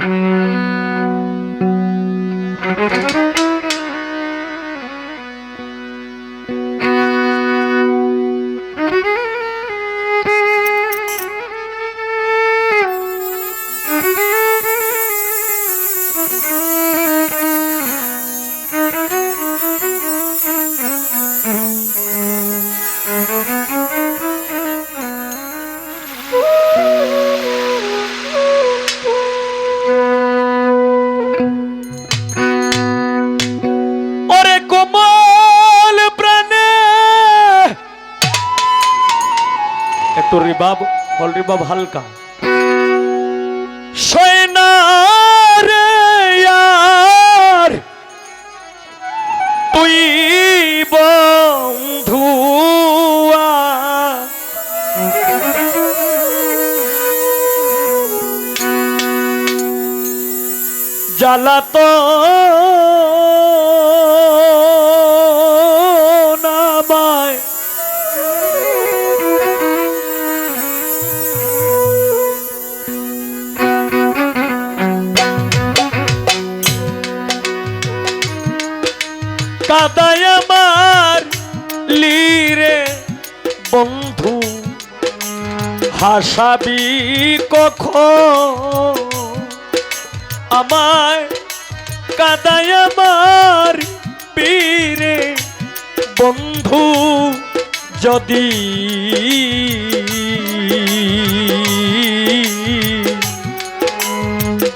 Mm-hmm. হল রিবাব হালকা। সয়না রে ইয়ার তুই বন্ধুয়া জ্বালাত হাসাবি কখন? আমায় কাদায় আমার পীরে বন্ধু যদি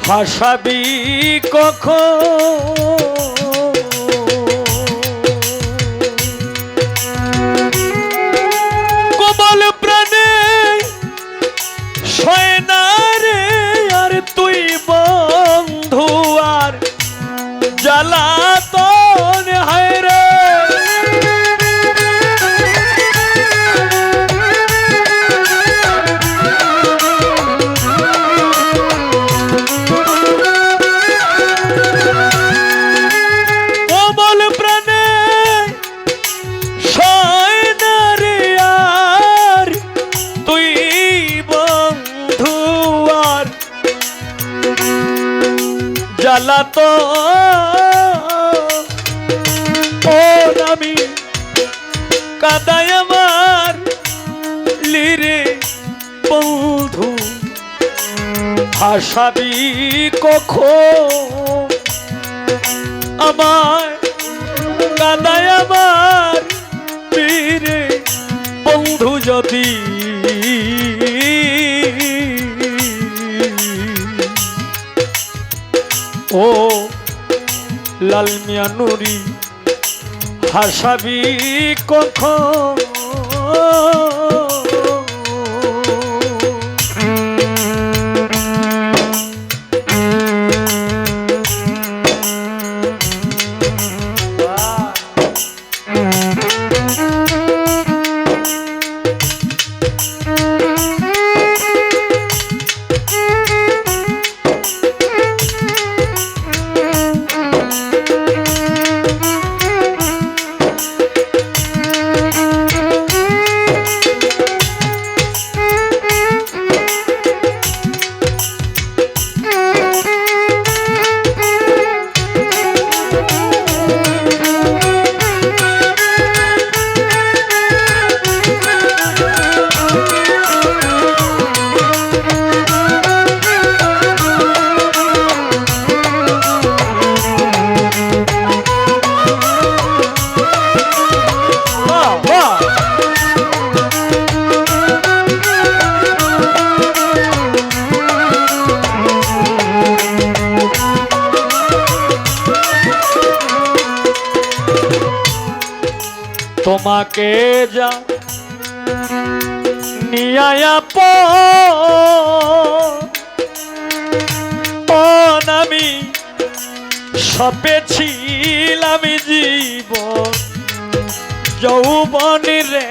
হাসাবি কখন? জ্বালাত ও নামি কাদায় আমার লিরে বন্ধু, হাসাবি কখন? আমার কাদায় আমার পীরে বন্ধু যদি ও লাল মিয়া নুরি হাসাবি কখন? তোমাকে যা নিয়ায়া আমি সপেছিলাম জীব যৌবন রে।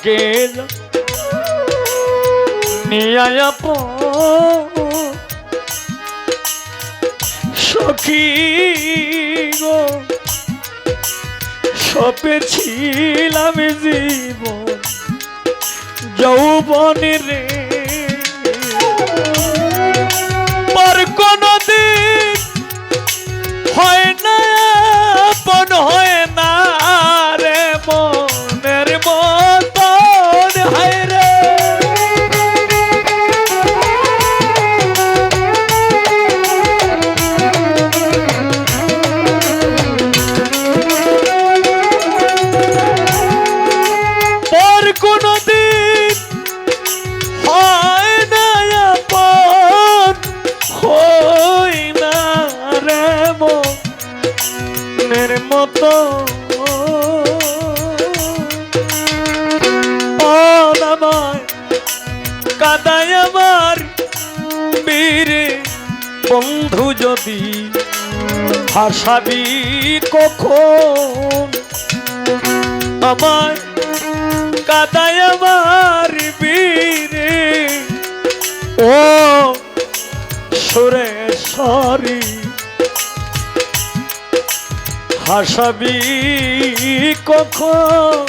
তোমাকে নিয়ে সখী গো সপেছিলাম জীবন যৌবনে রে। পর কোনো দিন হয় হাসাবি কখন? আমার কাদায় আমার বীরে। ও সুরেশ্বরী হাসাবি কখন?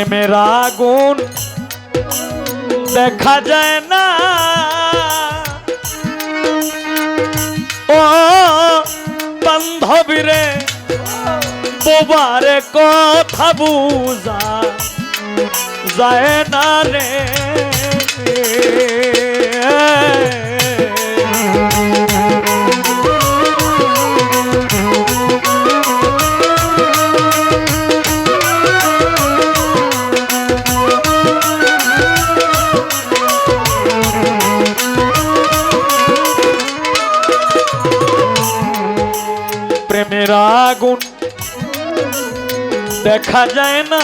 প্রেমের আগুন দেখা যায় না। ও বান্ধবী রে বোবারে কথা বুঝা যায় না রে। দেখা যায় না।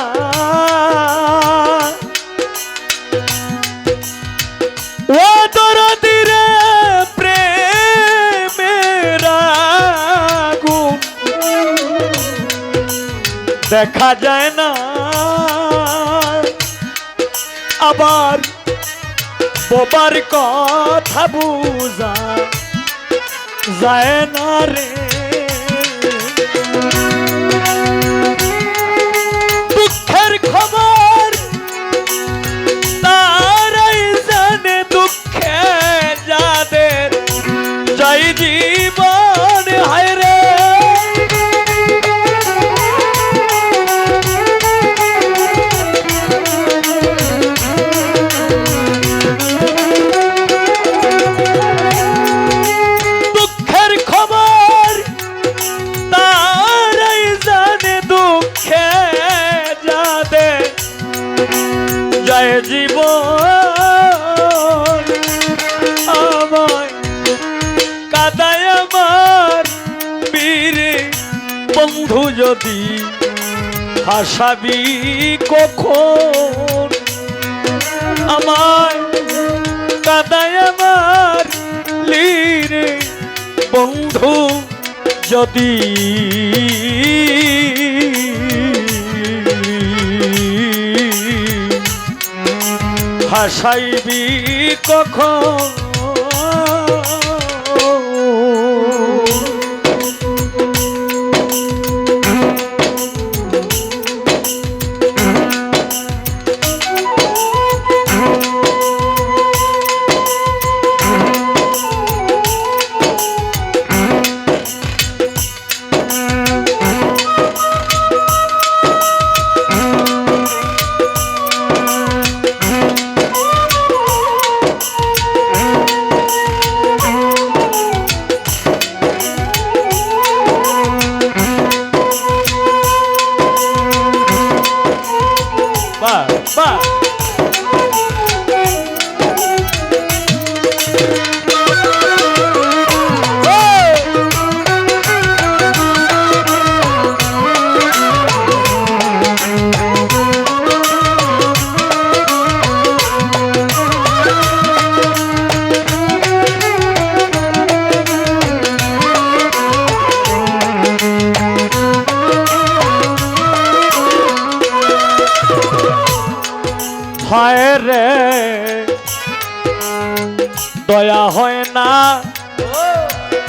দেখা যায় না। আবার বোবার কথা বুঝা যায় না রে। আমার বীরে বন্ধু যদি হাসাবি কখন? আমার কাদায় আমার লীরে বন্ধু যদি হাসাইবি কখন?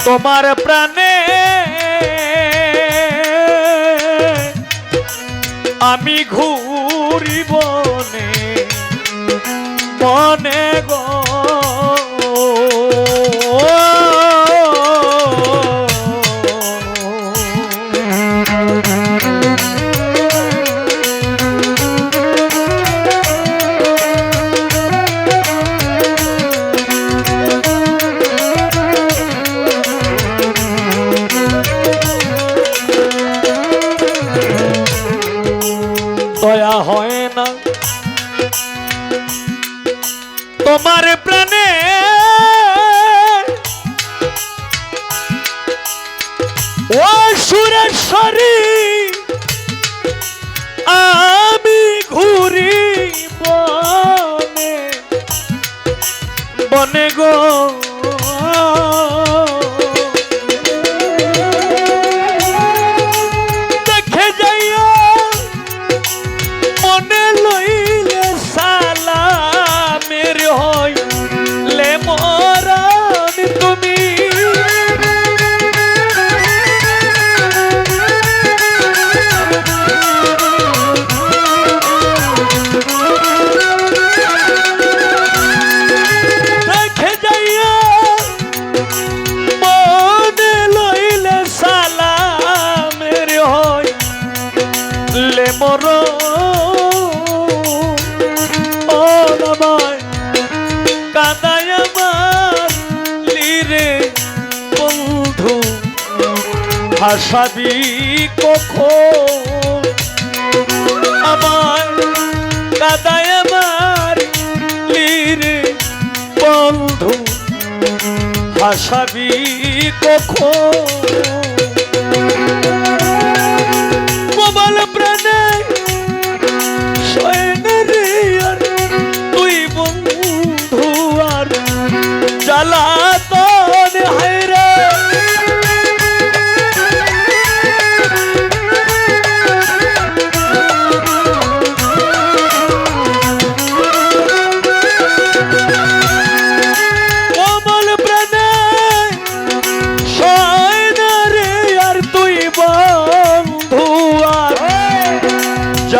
তোমার প্রাণে আমি ঘুরি বনে বনে গো তোমার প্রাণে ও সুরেশ্বরী আমি ঘুরি বনে বনে গো। হাসাবি কখন। আমার কাদায় আমার লিরে বন্ধু হাসাবি কখন।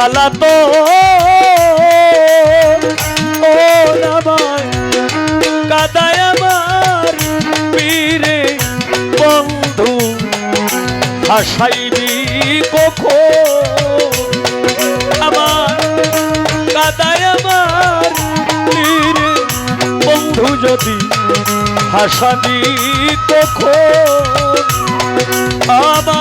জ্বালাত ও নামায়, কাদায় আমার পীরে বন্ধু হাসাইবি কখন? আমার কাদায় আমার পীরে বন্ধু যদি হাসাবি কখন? আমার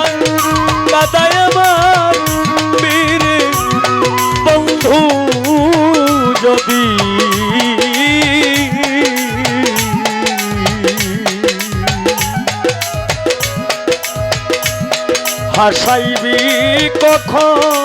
কখন